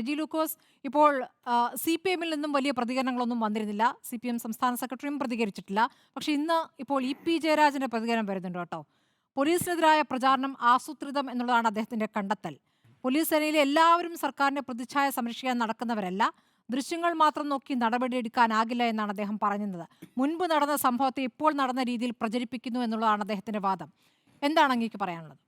റെജി ലൂക്കോസ് ഇപ്പോൾ C P എമ്മിൽ നിന്നും വലിയ പ്രതികരണങ്ങളൊന്നും വന്നിരുന്നില്ല. സി പി എം സംസ്ഥാന സെക്രട്ടറിയും പ്രതികരിച്ചിട്ടില്ല. പക്ഷേ ഇന്ന് ഇപ്പോൾ ഇ പി ജയരാജന്റെ പ്രതികരണം വരുന്നുണ്ട് കേട്ടോ. പോലീസിനെതിരായ പ്രചാരണം ആസൂത്രിതം എന്നുള്ളതാണ് അദ്ദേഹത്തിന്റെ കണ്ടെത്തൽ. പോലീസ് സേനയിലെ എല്ലാവരും സർക്കാരിന്റെ പ്രതിച്ഛായ സംരക്ഷിക്കാൻ നടക്കുന്നവരല്ല. ദൃശ്യങ്ങൾ മാത്രം നോക്കി നടപടിയെടുക്കാനാകില്ല എന്നാണ് അദ്ദേഹം പറഞ്ഞത് മുൻപ് നടന്ന സംഭവത്തെ ഇപ്പോൾ നടന്ന രീതിയിൽ പ്രചരിപ്പിക്കുന്നു എന്നുള്ളതാണ് അദ്ദേഹത്തിന്റെ വാദം. എന്താണ് അങ്ങേക്ക് പറയാനുള്ളത്?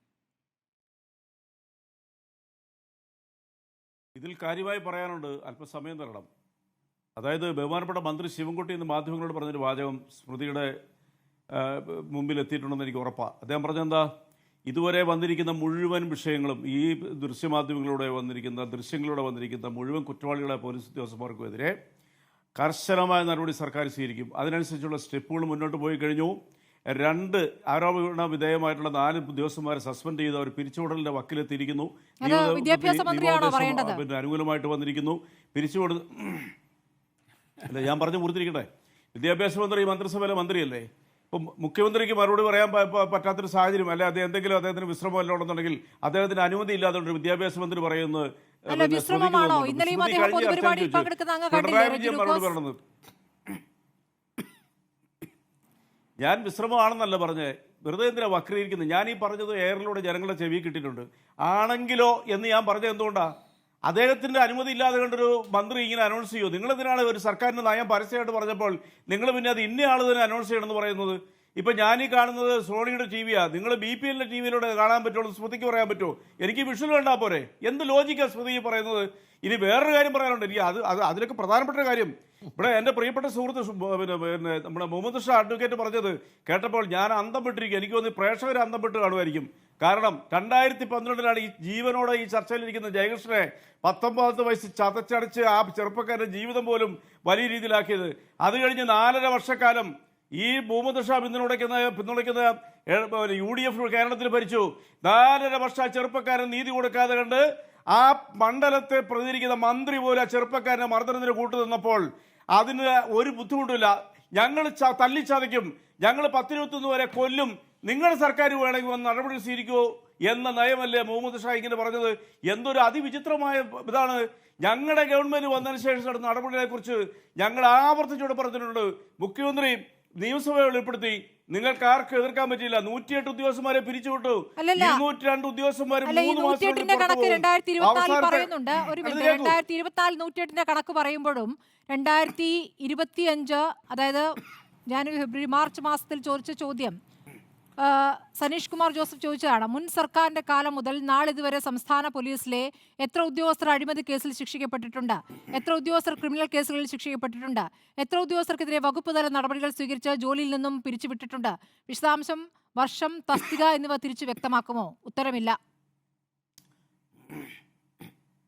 ഇതിൽ കാര്യമായി പറയാനുണ്ട് അല്പസമയം തരണം. അതായത് ബഹുമാനപ്പെട്ട മന്ത്രി ശിവൻകുട്ടി ഇന്ന് മാധ്യമങ്ങളോട് പറഞ്ഞൊരു വാചകം സ്മൃതിയുടെ മുമ്പിൽ എത്തിയിട്ടുണ്ടെന്ന് എനിക്ക് ഉറപ്പാണ് അദ്ദേഹം പറഞ്ഞെന്താ ഇതുവരെ വന്നിരിക്കുന്ന മുഴുവൻ വിഷയങ്ങളും ഈ ദൃശ്യമാധ്യമങ്ങളിലൂടെ വന്നിരിക്കുന്ന ദൃശ്യങ്ങളിലൂടെ വന്നിരിക്കുന്ന മുഴുവൻ കുറ്റവാളികളെ പോലീസ് ഉദ്യോഗസ്ഥന്മാർക്കുമെതിരെ കർശനമായ നടപടി സർക്കാർ സ്വീകരിക്കും. അതിനനുസരിച്ചുള്ള സ്റ്റെപ്പുകൾ മുന്നോട്ട് പോയി കഴിഞ്ഞു. രണ്ട് ആരോപണ വിധേയമായിട്ടുള്ള നാല് ഉദ്യോഗസ്ഥന്മാരെ സസ്പെൻഡ് ചെയ്ത് അവർ പിരിച്ചുവിടലിന്റെ വക്കിലെത്തിയിരിക്കുന്നു. പിന്നെ അനുകൂലമായിട്ട് വന്നിരിക്കുന്നു. പിരിച്ചുവിട അല്ല ഞാൻ പറഞ്ഞു പൂർത്തിരിക്കട്ടെ. വിദ്യാഭ്യാസ മന്ത്രി മന്ത്രിസഭയിലെ മന്ത്രിയല്ലേ? ഇപ്പം മുഖ്യമന്ത്രിക്ക് മറുപടി പറയാൻ പറ്റാത്തൊരു സാഹചര്യം അല്ലെ അദ്ദേഹം എന്തെങ്കിലും അദ്ദേഹത്തിന് വിശ്രമം അല്ല ഉണ്ടെന്നുണ്ടെങ്കിൽ അദ്ദേഹത്തിന് അനുമതി ഇല്ലാതെ വിദ്യാഭ്യാസ മന്ത്രി പറയുന്നത് അല്ല, വിജയൻ മറുപടി സ്മൃതിക്ക് തോന്നുന്നുണ്ട്. ഇന്നലെയും സ്മൃതി അദ്ദേഹം കഴിഞ്ഞ പൊതുപരിപാടിയിൽ ചർച്ചയിൽ പങ്കെടുക്കുന്ന അങ്ങ് പിണറായി കണ്ടില്ലേ, വിജയൻ റെജി മറുപടി ലൂക്കോസ്? പറഞ്ഞത് ഞാൻ വിശ്രമമാണെന്നല്ല പറഞ്ഞത്. വെറുതെ എന്തിനാ വക്രീകരിക്കുന്നത്? ഞാൻ ഈ പറഞ്ഞത് എയറിലൂടെ ജനങ്ങളെ ചെവി കിട്ടിയിട്ടുണ്ട്. ആണെങ്കിലോ എന്ന് ഞാൻ പറഞ്ഞത് എന്തുകൊണ്ടാണ് അദ്ദേഹത്തിന്റെ അനുമതി ഇല്ലാതെ കണ്ടൊരു മന്ത്രി ഇങ്ങനെ അനൗൺസ് ചെയ്യുമോ നിങ്ങൾ എന്തിനാണ് ഒരു സർക്കാരിന്റെ നയം പരസ്യമായിട്ട് പറഞ്ഞപ്പോൾ നിങ്ങൾ പിന്നെ അത് ഇന്ന ആൾ തന്നെ അനൗൺസ് ചെയ്യണമെന്ന് പറയുന്നത്? ഇപ്പൊ ഈ കാണുന്നത് സോണിയുടെ ടി വിയാ നിങ്ങൾ ബി പി എല്ലിന്റെ ടി വിയിലൂടെ കാണാൻ പറ്റുള്ളൂ സ്മൃതിക്ക് പറയാൻ പറ്റുമോ എനിക്ക് വിഷ്വൽ കണ്ടാ പോരെ. എന്ത് ലോജിക്കാ സ്മൃതി പറയുന്നത്? ഇനി വേറൊരു കാര്യം പറയാനുണ്ട്. എനിക്ക് അത് അത് അതിലൊക്കെ പ്രധാനപ്പെട്ട കാര്യം. ഇവിടെ എന്റെ പ്രിയപ്പെട്ട സുഹൃത്ത് പിന്നെ പിന്നെ നമ്മുടെ മുഹമ്മദ് ഷാ അഡ്വക്കേറ്റ് പറഞ്ഞത് കേട്ടപ്പോൾ ഞാൻ അന്തം വിട്ടിരിക്കും. എനിക്ക് തോന്നി പ്രേക്ഷകർ അന്തം വിട്ട് കാണുമായിരിക്കും. കാരണം രണ്ടായിരത്തി പന്ത്രണ്ടിലാണ് ഈ ജീവനോടെ ഈ ചർച്ചയിലിരിക്കുന്ന ജയകൃഷ്ണനെ പത്തൊമ്പതാമത്തെ വയസ്സ് ചതച്ചടച്ച് ആ ചെറുപ്പക്കാരന്റെ ജീവിതം പോലും വലിയ രീതിയിലാക്കിയത്. അത് കഴിഞ്ഞ് നാലര വർഷക്കാലം ഈ മുഹമ്മദ് ഷാ പിന്തുണയ്ക്കുന്ന പിന്തുണയ്ക്കുന്ന യു ഡി എഫ് കേരളത്തിൽ ഭരിച്ചു. നാലര വർഷ ചെറുപ്പക്കാരൻ നീതി കൊടുക്കാതെ കണ്ട് ആ മണ്ഡലത്തെ പ്രതിനിധിക്കുന്ന മന്ത്രി പോലും ആ ചെറുപ്പക്കാരനെ മർദ്ദനത്തിന് കൂട്ടു നിന്നപ്പോൾ അതിന് ഒരു ബുദ്ധിമുട്ടില്ല ഞങ്ങൾ തല്ലിച്ചതയ്ക്കും. ഞങ്ങൾ പത്തിരുപത്തൊന്ന് വരെ കൊല്ലും. നിങ്ങൾ സർക്കാർ വേണമെങ്കിൽ വന്ന് നടപടി സ്വീകരിക്കുമോ എന്ന നയമല്ലേ മുഹമ്മദ് ഷാ ഇങ്ങനെ പറഞ്ഞത്. എന്തൊരു അതിവിചിത്രമായ ഇതാണ്. ഞങ്ങളുടെ ഗവൺമെന്റ് വന്നതിന് ശേഷം നടപടികളെ കുറിച്ച് ഞങ്ങൾ ആവർത്തിച്ചോട് പറഞ്ഞിട്ടുണ്ട്. മുഖ്യമന്ത്രി നിയമസഭയെ വെളിപ്പെടുത്തി നിങ്ങൾക്ക് ആർക്കും എതിർക്കാൻ പറ്റില്ല നൂറ്റിയെട്ട് ഉദ്യോഗസ്ഥന്മാരെ പിരിച്ചുവിട്ടു. ഇരുന്നൂറ്റി രണ്ട് ഉദ്യോഗസ്ഥന്മാരെ നൂറ്റിയെട്ടിന്റെ കണക്ക് രണ്ടായിരത്തി പോകും. ഇരുപത്തിനാലിൽ പറയുന്നുണ്ട് ഒരു അത് മിനിറ്റ് കേൾക്കൂ. രണ്ടായിരത്തി ഇരുപത്തിനാല് നൂറ്റിയെട്ടിന്റെ കണക്ക് പറയുമ്പോഴും രണ്ടായിരത്തി ഇരുപത്തിയഞ്ച് അതായത് ജാനുവരി ഫെബ്രുവരി മാർച്ച് മാസത്തിൽ ചോദിച്ച ചോദ്യം സനീഷ് കുമാർ ജോസഫ് ചോദിച്ചതാണ് മുൻ സർക്കാരിന്റെ കാലം മുതൽ നാളിതുവരെ സംസ്ഥാന പോലീസിലെ എത്ര ഉദ്യോഗസ്ഥർ അഴിമതി കേസിൽ ശിക്ഷിക്കപ്പെട്ടിട്ടുണ്ട്? എത്ര ഉദ്യോഗസ്ഥർ ക്രിമിനൽ കേസുകളിൽ ശിക്ഷിക്കപ്പെട്ടിട്ടുണ്ട്? എത്ര ഉദ്യോഗസ്ഥർക്കെതിരെ വകുപ്പ് തല നടപടികൾ സ്വീകരിച്ച് ജോലിയിൽ നിന്നും പിരിച്ചുവിട്ടിട്ടുണ്ട്? വിശദാംശം വർഷം തസ്തിക എന്നിവ തിരിച്ചു വ്യക്തമാക്കുമോ? ഉത്തരമില്ല.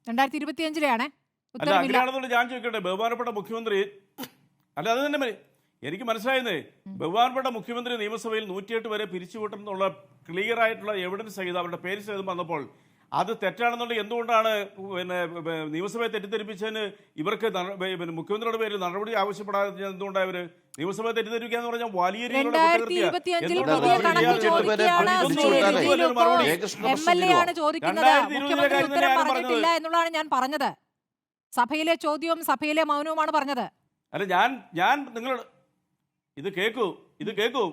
രണ്ടായിരത്തി ഇരുപത്തിയഞ്ചിലെയാണേ ഉത്തരമില്ല. ഞാൻ ചോദിക്കട്ടെ. ബഹുമാനപ്പെട്ട മുഖ്യമന്ത്രി അല്ല അത് തന്നെ. എനിക്ക് മനസ്സിലായെന്നേ ബഹുമാനപ്പെട്ട മുഖ്യമന്ത്രി നിയമസഭയിൽ നൂറ്റിയെട്ട് വരെ പിരിച്ചുവിട്ടെന്നുള്ള ക്ലിയർ ആയിട്ടുള്ള എവിഡൻസ് സഹിതം അവരുടെ പേര് സഹിതം വന്നപ്പോൾ അത് തെറ്റാണെന്നുള്ളത് എന്തുകൊണ്ടാണ് പിന്നെ നിയമസഭയെ തെറ്റിദ്ധരിപ്പിച്ചതിന് ഇവർക്ക് പിന്നെ മുഖ്യമന്ത്രിയുടെ പേരിൽ നടപടി ആവശ്യപ്പെടാതെ എന്തുകൊണ്ടാണ് അവർ നിയമസഭയെ തെറ്റിദ്ധരിക്കുക എന്ന് പറഞ്ഞാൽ വലിയ രീതിയിലുള്ള എന്നുള്ളതാണ് ഞാൻ പറഞ്ഞത്. സഭയിലെ ചോദ്യവും സഭയിലെ മൗനവുമാണ് പറഞ്ഞത്. അല്ല ഞാൻ ഞാൻ നിങ്ങളോട് ഇത് കേക്കൂ ഇത് കേക്കൂ.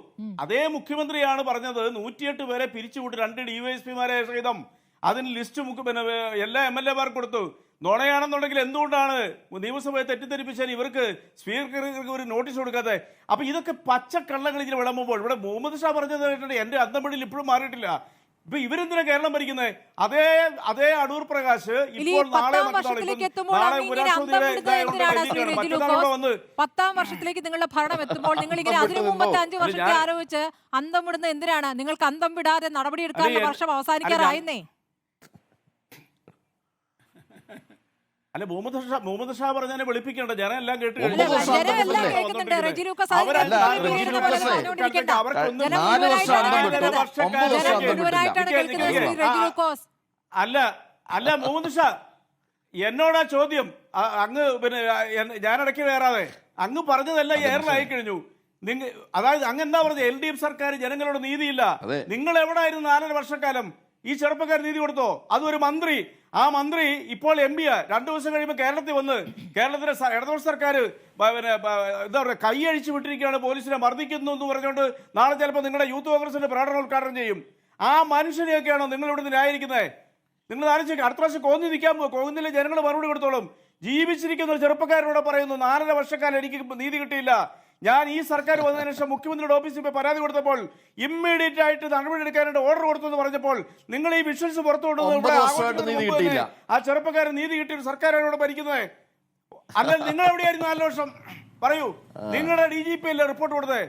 അതേ മുഖ്യമന്ത്രിയാണ് പറഞ്ഞത് നൂറ്റിയെട്ട് പേരെ പിരിച്ചുവിട്ട് രണ്ട് ഡിവൈഎസ്പിമാരെ സഹിതം. അതിന് ലിസ്റ്റ് പിന്നെ എല്ലാ എം എൽ എമാർക്ക് കൊടുത്തു. നുണയാണെന്നുണ്ടെങ്കിൽ എന്തുകൊണ്ടാണ് നിയമസഭയെ തെറ്റിദ്ധരിപ്പിച്ചാൽ ഇവർക്ക് സ്പീക്കർക്ക് ഒരു നോട്ടീസ് കൊടുക്കാതെ? അപ്പൊ ഇതൊക്കെ പച്ചക്കള്ളങ്ങൾ വിളമ്പുമ്പോൾ ഇവിടെ മുഹമ്മദ് ഷാ പറഞ്ഞത് എന്റെ അന്തമിടിൽ ഇപ്പോഴും മാറിയിട്ടില്ല. ഇപ്പൊ ഇവരെന്തിനാ കേരളം ഭരിക്കുന്നത് അതേ അതേ അടൂർ പ്രകാശ് ഇപ്പോൾ നാളെ പത്താം വർഷത്തിലേക്ക് നിങ്ങളുടെ ഭരണം എത്തുമ്പോൾ നിങ്ങൾ ഇങ്ങനെ അതിനു മുമ്പത്തെ അഞ്ചു വർഷത്തെ ആരോപിച്ച് അന്തം വിടുന്നത് എന്തിനാണ്? നിങ്ങൾക്ക് അന്തം വിടാതെ നടപടിയെടുക്കാനുള്ള വർഷം അവസാനിക്കാറായിരുന്നേ അല്ല മുഹമ്മദ് ഷാ മുഹമ്മദ് ഷാ പറഞ്ഞതിനെ വിളിപ്പിക്കേണ്ട. ജനെല്ലാം എല്ലാം കേട്ട് അല്ല, അല്ല അല്ല മുഹമ്മദ് ഷാ എന്നോടാ ചോദ്യം. അങ്ങ് പിന്നെ ഞാൻ ഞാനിടയ്ക്ക് കയറാതെ. അങ്ങ് പറഞ്ഞതെല്ലാം എയറിലായി കഴിഞ്ഞു. നിങ്ങൾ അതായത് അങ്ങ് എന്താ പറഞ്ഞത്? എൽ ഡി എഫ് സർക്കാർ ജനങ്ങളോട് നീതിയില്ല. നിങ്ങൾ എവിടെ ആയിരുന്നു നാലര വർഷക്കാലം? ഈ ചെറുപ്പക്കാർ നീതി കൊടുത്തോ? അതൊരു മന്ത്രി. ആ മന്ത്രി ഇപ്പോൾ എം പി രണ്ടു ദിവസം കഴിയുമ്പോൾ കേരളത്തിൽ വന്ന് കേരളത്തിലെ ഇടതുപക്ഷ സർക്കാർ പിന്നെ എന്താ പറയുക കൈയഴിച്ചു വിട്ടിരിക്കുകയാണ് പോലീസിനെ മർദ്ദിക്കുന്നു എന്ന് പറഞ്ഞുകൊണ്ട് നാളെ ചിലപ്പോൾ നിങ്ങളുടെ യൂത്ത് കോൺഗ്രസിന്റെ പ്രകടനം ഉദ്ഘാടനം ചെയ്യും. ആ മനുഷ്യനെയൊക്കെയാണോ നിങ്ങൾ ഇവിടുന്ന് ന്യായീകരിക്കുന്നത് നിങ്ങൾ ആലോചിക്കുക അടുത്ത പ്രാവശ്യം കോന്നി നിൽക്കാൻ പോകും കോന്നിലെ ജനങ്ങൾ മറുപടി കൊടുത്തോളും. ജീവിച്ചിരിക്കുന്ന ഒരു ചെറുപ്പക്കാരനോട് പറയുന്നു നാലര വർഷക്കാലം എനിക്ക് നീതി കിട്ടിയില്ല. ഞാൻ ഈ സർക്കാർ വന്നതിന് ശേഷം മുഖ്യമന്ത്രിയുടെ ഓഫീസിൽ പോയി പരാതി കൊടുത്തപ്പോൾ ഇമ്മീഡിയറ്റ് ആയിട്ട് നടപടി എടുക്കാനായിട്ട് ഓർഡർ കൊടുത്തു എന്ന് പറഞ്ഞപ്പോൾ നിങ്ങൾ ഈ വിഷ്വൽസ് പുറത്തു കൊണ്ടുവന്നത്. ആ ചെറുപ്പക്കാരൻ നീതി കിട്ടിയ ഒരു സർക്കാരാണ് ഇവിടെ ഭരിക്കുന്നത്. അല്ല നിങ്ങൾ എവിടെയായിരുന്നു നാല് വർഷം? പറയൂ. നിങ്ങളുടെ ഡി ജി പി അല്ലേ റിപ്പോർട്ട് കൊടുത്തത്?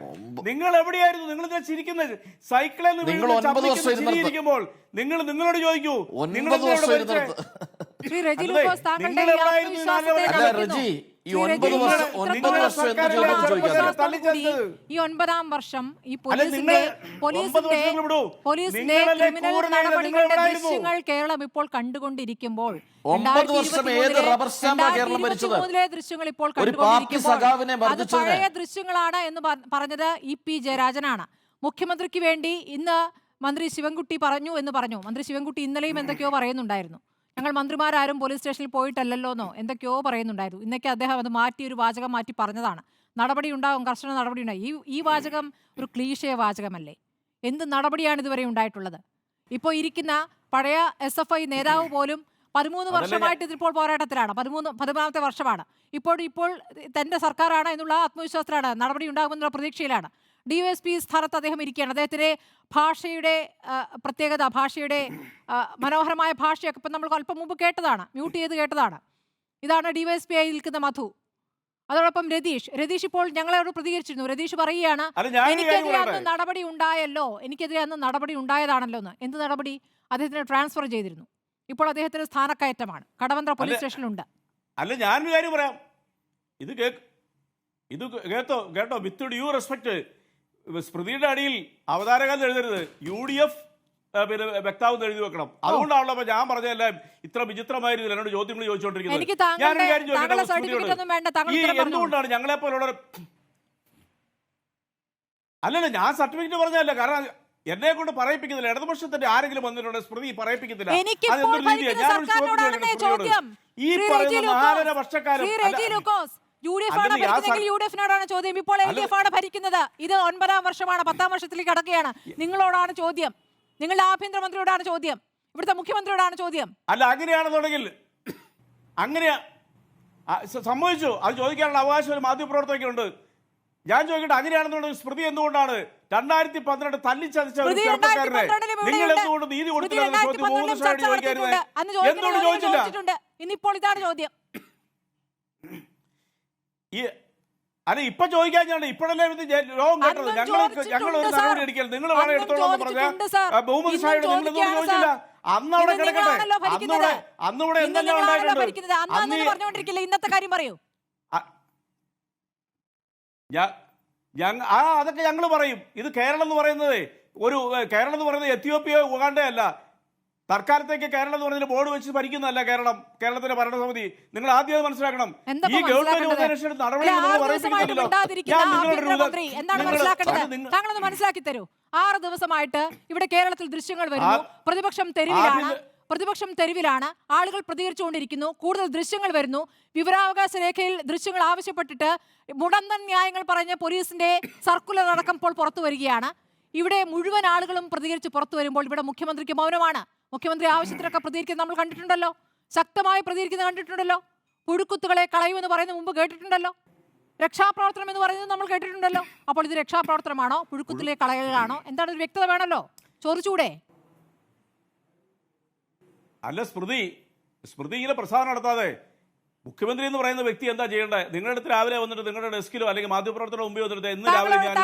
നിങ്ങൾ എവിടെയായിരുന്നു? നിങ്ങൾ ചിരിക്കുന്നത്. സൈക്കിളിൽ. ചിരിയിരിക്കുമ്പോൾ നിങ്ങൾ നിങ്ങളോട് ചോദിക്കൂ. നിങ്ങൾ ഈ ഒൻപത് വർഷം- ഒൻപത് വർഷം എന്ത് ചെയ്തു ചോദിക്കാം. ഈ ഒൻപതാം വർഷം ഈ പോലീസിന്റെ പോലീസിന്റെ പോലീസിന്റെ ക്രിമിനൽ നടപടികളുടെ ദൃശ്യങ്ങൾ കേരളം ഇപ്പോൾ കണ്ടുകൊണ്ടിരിക്കുമ്പോൾ ഒമ്പത് വർഷം ഏത് റബ്ബർ സ്റ്റാമ്പാ കേരളം ഭരിച്ചത്? ദൃശ്യങ്ങൾ ഇപ്പോൾ കണ്ടുകൊണ്ടിരിക്കുമ്പോൾ അത് പഴയ ദൃശ്യങ്ങളാണ് എന്ന് പറഞ്ഞത് ഇ പി ജയരാജനാണ്. മുഖ്യമന്ത്രിക്ക് വേണ്ടി ഇന്ന് മന്ത്രി ശിവൻകുട്ടി പറഞ്ഞു എന്ന് പറഞ്ഞു. മന്ത്രി ശിവൻകുട്ടി ഇന്നലെയും എന്തൊക്കെയോ പറയുന്നുണ്ടായിരുന്നു. ഞങ്ങൾ മന്ത്രിമാരാരും പോലീസ് സ്റ്റേഷനിൽ പോയിട്ടല്ലല്ലോ പോയിട്ടല്ലല്ലോന്നോ എന്തൊക്കെയോ പറയുന്നുണ്ടായിരുന്നു. ഇന്നൊക്കെ അദ്ദേഹം അത് മാറ്റി ഒരു വാചകം മാറ്റി പറഞ്ഞതാണ്. നടപടി ഉണ്ടാവും കർശന നടപടി ഉണ്ടാവും. ഈ ഈ വാചകം ഒരു ക്ലീശയ വാചകമല്ലേ? എന്ത് നടപടിയാണ് ഇതുവരെ ഉണ്ടായിട്ടുള്ളത്? ഇപ്പോൾ ഇരിക്കുന്ന പഴയ എസ് എഫ് ഐ നേതാവ് പോലും പതിമൂന്ന് വർഷമായിട്ട് ഇതിപ്പോൾ പോരാട്ടത്തിലാണ്. പതിമൂന്ന് പതിമൂന്നാമത്തെ വർഷമാണ്. ഇപ്പോൾ ഇപ്പോൾ തന്റെ സർക്കാരാണ് എന്നുള്ള ആത്മവിശ്വാസത്തിലാണ്. നടപടി ഉണ്ടാകുമെന്നുള്ള പ്രതീക്ഷയിലാണ്. ഡി എസ് പി സ്ഥാനത്ത് അദ്ദേഹം ഇരിക്കുകയാണ്. അദ്ദേഹത്തിന്റെ ഭാഷയുടെ പ്രത്യേകത ഭാഷയുടെ മനോഹരമായ ഭാഷയൊക്കെ ഇപ്പം നമ്മൾ അല്പം മുമ്പ് കേട്ടതാണ്. മ്യൂട്ട് ചെയ്ത് കേട്ടതാണ്. ഇതാണ് ഡി വൈ എസ് പി ആയി നിൽക്കുന്ന മധു. അതോടൊപ്പം രതീഷ്. രതീഷ് ഇപ്പോൾ ഞങ്ങളോട് പ്രതികരിച്ചിരുന്നു. രതീഷ് പറയുകയാണ് എനിക്കെതിരെ അന്ന് നടപടി ഉണ്ടായല്ലോ. എനിക്കെതിരെ അന്ന് നടപടി ഉണ്ടായതാണല്ലോ എന്ന്. എന്ത് നടപടി? അദ്ദേഹത്തിന് ട്രാൻസ്ഫർ ചെയ്തിരുന്നു. ഇപ്പോൾ അദ്ദേഹത്തിന് സ്ഥാനക്കയറ്റമാണ്. കടവന്ത്ര പോലീസ് സ്റ്റേഷനിലുണ്ട്. അല്ല ഞാനൊരു കാര്യം പറയാം. ഇത് കേക്ക് ഇത് കേട്ടോ കേട്ടോ വിത്ത് യു റെസ്പെക്ട്. സ്മൃതിയുടെ അടിയിൽ അവതാരകാലം എഴുതരുത്. യു ഡി എഫ് പിന്നെ വ്യക്താവ് എഴുതി വെക്കണം. അതുകൊണ്ടാണല്ലോ അപ്പൊ ഞാൻ പറഞ്ഞല്ല ഇത്ര വിചിത്രമായ രീതിയിൽ എന്നോട് ചോദ്യങ്ങൾ ചോദിച്ചുകൊണ്ടിരിക്കുന്നത്. ഈ എന്തുകൊണ്ടാണ് ഞങ്ങളെ പോലുള്ള അല്ലല്ല ഞാൻ സർട്ടിഫിക്കറ്റ് പറഞ്ഞതല്ല കാരണം എന്നെ കൊണ്ട് പറയിപ്പിക്കുന്നില്ല. ഇടതുപക്ഷത്തിന്റെ ആരെങ്കിലും വന്നിട്ടുണ്ട് സ്മൃതി പറയിപ്പിക്കുന്നില്ല. അതെന്തൊരു സ്മൃതിയോട്. ഈ പറയുന്ന നാലര വർഷക്കാലം യു ഡി എഫ് ആണ് ഭരിക്കുന്നതെങ്കിൽ യു ഡി എഫിനോടാണ് ചോദ്യം. ഇപ്പോൾ എൽ ഡി എഫ് ആണ് ഭരിക്കുന്നത്? ഇത് ഒൻപതാം വർഷമാണ് പത്താം വർഷത്തിലേക്ക് കടക്കുകയാണ്. നിങ്ങളോടാണ് ചോദ്യം. നിങ്ങളുടെ ആഭ്യന്തരമന്ത്രിയോടാണ് ചോദ്യം. ഇവിടുത്തെ മുഖ്യമന്ത്രിയോടാണ് ചോദ്യം. അല്ല അങ്ങനെയാണെന്നുണ്ടെങ്കിൽ അങ്ങനെയാ സംഭവിച്ചു അത് ചോദിക്കാനുള്ള അവകാശം ഒരു മാധ്യമപ്രവർത്തകയ്ക്കുണ്ട്. ഞാൻ ചോദിക്കട്ടെ അങ്ങനെയാണെന്നുണ്ടെങ്കിൽ സ്മൃതി എന്തുകൊണ്ടാണ് രണ്ടായിരത്തി പന്ത്രണ്ട് തല്ലിച്ചതച്ച ഒരു സ്മൃതി ചെറുപ്പക്കാരനെ 2012 ഇവിടെ നിങ്ങൾ. എന്തുകൊണ്ട് നീതി കൊടുത്തില്ല ചോദ്യം 2012 മൂന്ന് ദിവസമായിട്ട് ചർച്ച ചോദിക്കായിരുന്നേ നടത്തിയിട്ടുണ്ട്. അന്ന് എന്തുകൊണ്ട് ചോദിച്ചില്ല? ഇന്നിപ്പോൾ ഇതാണ് ചോദ്യം. ഈ അല്ല ഇപ്പൊ ചോദിക്കാൻ ഞാൻ ഇപ്പോഴല്ലേ ഇത് ലോകം കേട്ടത്? ഞങ്ങൾ ഞങ്ങൾ ഒരു നടപടി എടുക്കരുത് നിങ്ങൾ വേണം എടുത്തോളാം എന്ന് പറഞ്ഞ. ബഹുമതി സാഹിബ് നിങ്ങൾ ചോദിച്ചില്ല. അന്നവിടെ കിടക്കട്ടെ. അന്നിവിടെ അന്നിവിടെ എന്തെല്ലാം ഉണ്ടായിട്ടുണ്ട്? ഇന്നത്തെ കാര്യം പറയൂ. അ- ഞാ- ആ അതൊക്കെ ഞങ്ങൾ പറയും. ഇത് കേരളം എന്ന് പറയുന്നത് ഒരു കേരളം എന്ന് പറയുന്നത് എത്യോപ്യ ഉഗാണ്ടയല്ല. തൽക്കാലത്തേക്ക് കേരളം എന്ന് പറഞ്ഞാൽ ബോർഡ് വെച്ച് ഭരിക്കുന്നതല്ല കേരളം കേരളത്തിലെ ഭരണസമിതി. നിങ്ങൾ ആദ്യം അത് മനസ്സിലാക്കണം. ഈ ഗവൺമെന്റ് നടപടി താങ്കളൊന്ന് മനസ്സിലാക്കി തരൂ. ആറ് ദിവസമായിട്ട് ഇവിടെ കേരളത്തിൽ ദൃശ്യങ്ങൾ വരുന്നു. പ്രതിപക്ഷം തെരുവിലാണ്. പ്രതിപക്ഷം തെരുവിലാണ്. ആളുകൾ പ്രതികരിച്ചുകൊണ്ടിരിക്കുന്നു. കൂടുതൽ ദൃശ്യങ്ങൾ വരുന്നു. വിവരാവകാശ രേഖയിൽ ദൃശ്യങ്ങൾ ആവശ്യപ്പെട്ടിട്ട് മുടന്തൻ ന്യായങ്ങൾ പറഞ്ഞ പോലീസിന്റെ സർക്കുലർ അടക്കം ഇപ്പോൾ പുറത്തു വരികയാണ്. ഇവിടെ മുഴുവൻ ആളുകളും പ്രതികരിച്ച് പുറത്തു വരുമ്പോൾ ഇവിടെ മുഖ്യമന്ത്രിക്ക് മൗനമാണ്. മുഖ്യമന്ത്രി ആവശ്യത്തിനൊക്കെ പ്രതികരിക്കുന്നത് നമ്മൾ കണ്ടിട്ടുണ്ടല്ലോ. ശക്തമായി പ്രതികരിക്കുന്നത് കണ്ടിട്ടുണ്ടല്ലോ. പുഴുക്കുത്തുകളെ കളയുമെന്ന് പറയുന്ന മുമ്പ് കേട്ടിട്ടുണ്ടല്ലോ. രക്ഷാപ്രവർത്തനം എന്ന് പറയുന്നത് നമ്മൾ കേട്ടിട്ടുണ്ടല്ലോ. അപ്പോൾ ഇത് രക്ഷാപ്രവർത്തനമാണോ? പുഴുക്കുത്തിലെ കളയലാണോ എന്താണ് ഒരു വ്യക്തത വേണമല്ലോ? ചോദിച്ചൂടെ? അല്ല സ്മൃതി. സ്മൃതി ഇങ്ങനെ പ്രസാദം നടത്താതെ മുഖ്യമന്ത്രി എന്ന് പറയുന്ന വ്യക്തി എന്താ ചെയ്യേണ്ടത്? നിങ്ങളുടെ അടുത്ത് രാവിലെ വന്നിട്ട് നിങ്ങളുടെ ഡെസ്കിലോ അല്ലെങ്കിൽ മാധ്യമപ്രവർത്തനം മുമ്പ് വന്നിട്ട് എന്ന് രാവിലെ ഞാൻ